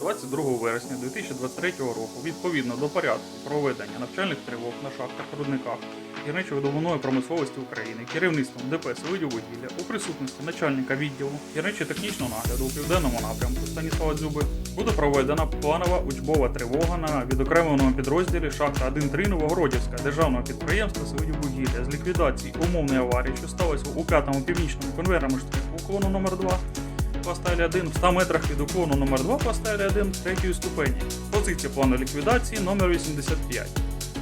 22 вересня 2023 року, відповідно до порядку проведення навчальних тривог на шахтах, рудниках гірничо-видобувної промисловості України керівництвом ДПС «Видіввугілля» у присутності начальника відділу гірничо-технічного нагляду у південному напрямку Станіслава Дзюби буде проведена планова учбова тривога на відокремленому підрозділі шахта 1-3 Новогродівська державного підприємства «Сивидіввугілля» з ліквідації умовної аварії, що сталося у 5-му північному конвейерному штриху уклону номер 2 по стелі 1 в 100 метрах від уклону номер 2 по стелі 1 третьої ступені. Позиція плану ліквідації номер 85.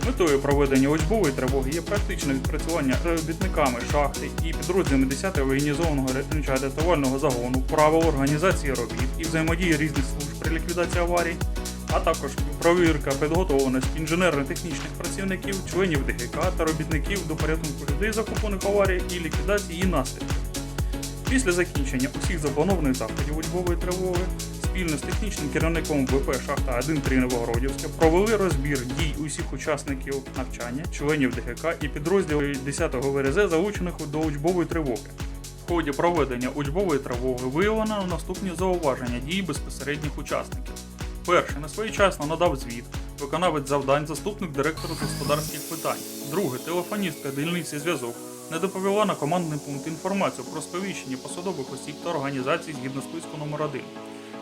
Метою проведення учбової тривоги є практичне відпрацювання робітниками шахти і підрозділами 10-го воєнізованого рятувального загону правил організації робіт і взаємодії різних служб при ліквідації аварій, а також провірка підготовленості інженерно-технічних працівників, членів ДГК та робітників до порятунку людей, закуплених в аварії і ліквідації її наслідків. Після закінчення усіх запланованих заходів учбової тривоги спільно з технічним керівником ВП Шахта 1-3 Новогродівська провели розбір дій усіх учасників навчання, членів ДГК і підрозділів 10-го ВРЗ, залучених до учбової тривоги. В ході проведення учбової тривоги виявлено наступні зауваження дій безпосередніх учасників. Перше, несвоєчасно надав звіт, виконавець завдань, заступник директора господарських питань. Друге, телефоністка дільниці зв'язок не доповіла на командний пункт інформацію про сповіщення посадових осіб та організацій згідно списку номер 1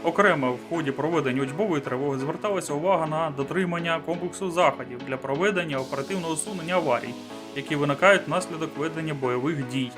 Окремо в ході проведення учбової тривоги зверталася увага на дотримання комплексу заходів для проведення оперативного усунення аварій, які виникають внаслідок ведення бойових дій.